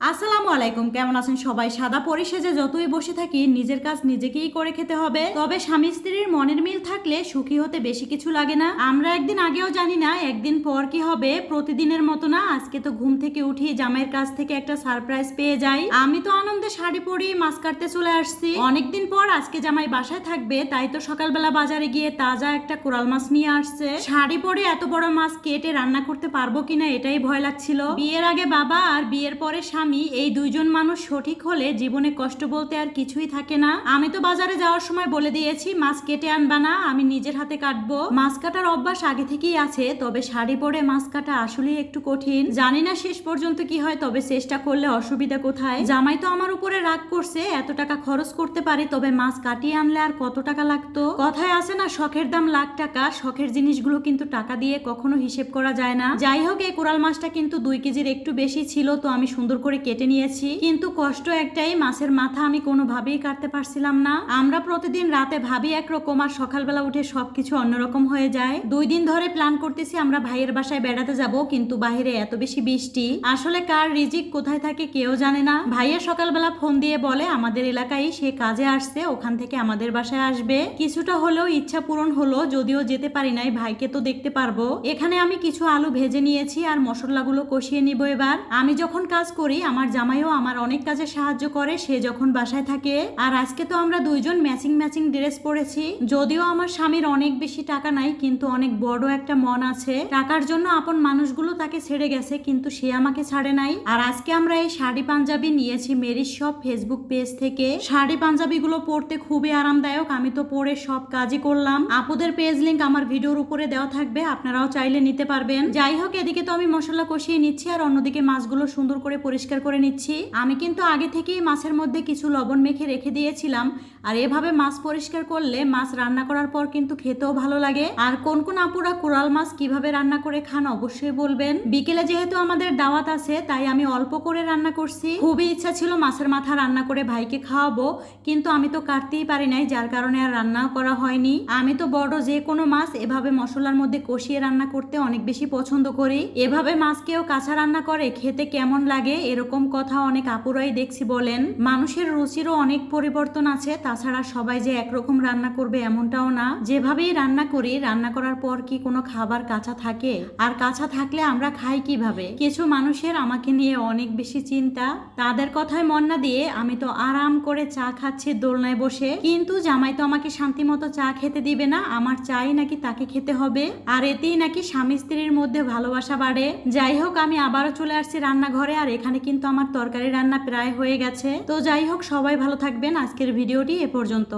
আসসালামু আলাইকুম, কেমন আছেন সবাই? সাদা পরিসেজে যতই বসে থাকি, নিজের কাজ নিজেকেই করে খেতে হবে। তবে স্বামী স্ত্রীর মনের মিল থাকলে সুখী হতে বেশি কিছু লাগে না। আমরা একদিন আগেও জানি না, একদিন পর কি হবে। প্রতিদিনের মতো না, আজকে তো ঘুম থেকে উঠি, জামাইয়ের কাছ থেকে একটা সারপ্রাইজ পেয়ে যাই। আমি তো আনন্দে শাড়ি পরি, মাছ কাটতে চলে আসছি। অনেকদিন পর আজকে জামাই বাসায় থাকবে, তাই তো সকালবেলা বাজারে গিয়ে তাজা একটা কোরাল মাছ নিয়ে আসছে। শাড়ি পরে এত বড় মাছ কেটে রান্না করতে পারব কিনা এটাই ভয় লাগছিল। বিয়ের আগে বাবা আর বিয়ের পরে স্বামী এই দুইজন মানুষ সঠিক হলে জীবনে কষ্ট বলতে আর কিছুই থাকে না। আমি তো বাজারে যাওয়ার সময় বলে দিয়েছি, মাছ কেটে আনবা না, আমি নিজের হাতে কাটবো। মাছ কাটার অভ্যাস আগে থেকেই আছে, তবে শাড়ি পরে মাছ কাটা আসলেই একটু কঠিন। জানি না শেষ পর্যন্ত কি হয়, তবে চেষ্টা করলে অসুবিধা কোথায়? জামাই তো আমার উপরে রাগ করছে, এত টাকা খরচ করতে পারি, তবে মাছ কাটিয়ে আনলে আর কত টাকা লাগতো? কথায় আছে না, শখের দাম লাখ টাকা, শখের জিনিসগুলো কিন্তু টাকা দিয়ে কখনো হিসেব করা যায় না। যাই হোক, এই কোরাল মাছটা কিন্তু দুই কেজির একটু বেশি ছিল, তো আমি সুন্দর করে কেটে নিয়েছি। কিন্তু কষ্ট একটাই, মাছের মাথা আমি কোনোভাবেই কাটতে পারছিলাম না। আমরা প্রতিদিন রাতে ভাবি একরকম আর সকালবেলা উঠে সবকিছু অন্যরকম হয়ে যায়। দুই দিন ধরে প্ল্যান করতেছি আমরা ভাইয়ের বাসায় বেড়াতে যাব, কিন্তু বাইরে এত বেশি বৃষ্টি। আসলে কার রিজিক, কোথায় থাকে কেউ জানে না। ভাইয়া সকালবেলা ফোন দিয়ে বলে, আমাদের এলাকায় সে কাজে আসছে, ওখান থেকে আমাদের বাসায় আসবে। কিছুটা হলেও ইচ্ছা পূরণ হলো, যদিও যেতে পারি নাই, ভাইকে তো দেখতে পারব। এখানে আমি কিছু আলু ভেজে নিয়েছি আর মশলাগুলো কষিয়ে নিব এবার। আমি যখন কাজ করি আমার জামাইও আমার অনেক কাজে সাহায্য করে, সে যখন বাসায় থাকে। আর আজকে তো আমরা দুইজন ম্যাচিং ম্যাচিং ড্রেস পরেছি। যদিও আমার স্বামীর অনেক বেশি টাকা নাই, কিন্তু অনেক বড় একটা মন আছে। টাকার জন্য আপন মানুষগুলো তাকে ছেড়ে গেছে, কিন্তু সে আমাকে ছাড়ে নাই। আর আজকে আমরা এই শাড়ি পাঞ্জাবি নিয়েছি মেরিস সব ফেসবুক পেজ থেকে। শাড়ি পাঞ্জাবিগুলো পরতে খুবই আরামদায়ক, আমি তো পরে সব কাজই করলাম। আপুদের পেজ লিঙ্ক আমার ভিডিওর উপরে দেওয়া থাকবে, আপনারাও চাইলে নিতে পারবেন। যাই হোক, এদিকে তো আমি মশলা কষিয়ে নিচ্ছি, আর অন্যদিকে মাছগুলো সুন্দর করে পরিষ্কার করে নিচ্ছি। আমি কিন্তু আগে থেকেই মাছের মধ্যে কিছু লবণ মেখে রেখে দিয়েছিলাম। আর এভাবে মাছ পরিষ্কার করলে মাছ রান্না করার পর কিন্তু খেতেও ভালো লাগে। আর কোন কোন আপুরা কোরাল মাছ কীভাবে রান্না করে খান অবশ্যই বলবেন। বিকেলে যেহেতু আমাদের দাওয়াত আছে, তাই আমি অল্প করে রান্না করছি। খুবই ইচ্ছা ছিল মাছের মাথা রান্না করে ভাইকে খাওয়াবো, কিন্তু আমি তো কাটতেই পারি নাই, যার কারণে আর রান্নাও করা হয়নি। আমি তো বড় যে কোনো মাছ এভাবে মশলার মধ্যে কষিয়ে রান্না করতে অনেক বেশি পছন্দ করি। এভাবে মাছ কেউ কাঁচা রান্না করে, খেতে কেমন লাগে এরকম কথা অনেক আপুরাই দেখছি বলেন। মানুষের রুচিরও অনেক পরিবর্তন আছে, তাছাড়া সবাই যে একরকম রান্না করবে এমনটাও না। যেভাবেই রান্না করি, রান্না করার পর কি কোনো খাবার কাঁচা থাকে? আর কাঁচা থাকলে আমরা খাই কীভাবে? কিছু মানুষের আমাকে নিয়ে অনেক বেশি চিন্তা। তাদের কথায় মন না দিয়ে আমি তো আরাম করে চা খাচ্ছি দোলনায় বসে। কিন্তু জামাই তো আমাকে শান্তি মতো চা খেতে দিবে না, আমার চাই নাকি তাকে খেতে হবে? আর এতেই নাকি স্বামী স্ত্রীর মধ্যে ভালোবাসা বাড়ে। যাই হোক, আমি আবারও চলে আসছি রান্নাঘরে, আর এখানে কিন্তু আমার তরকারি রান্না প্রায় হয়ে গেছে। তো যাই হোক, সবাই ভালো থাকবেন। আজকের ভিডিওটি এ পর্যন্ত।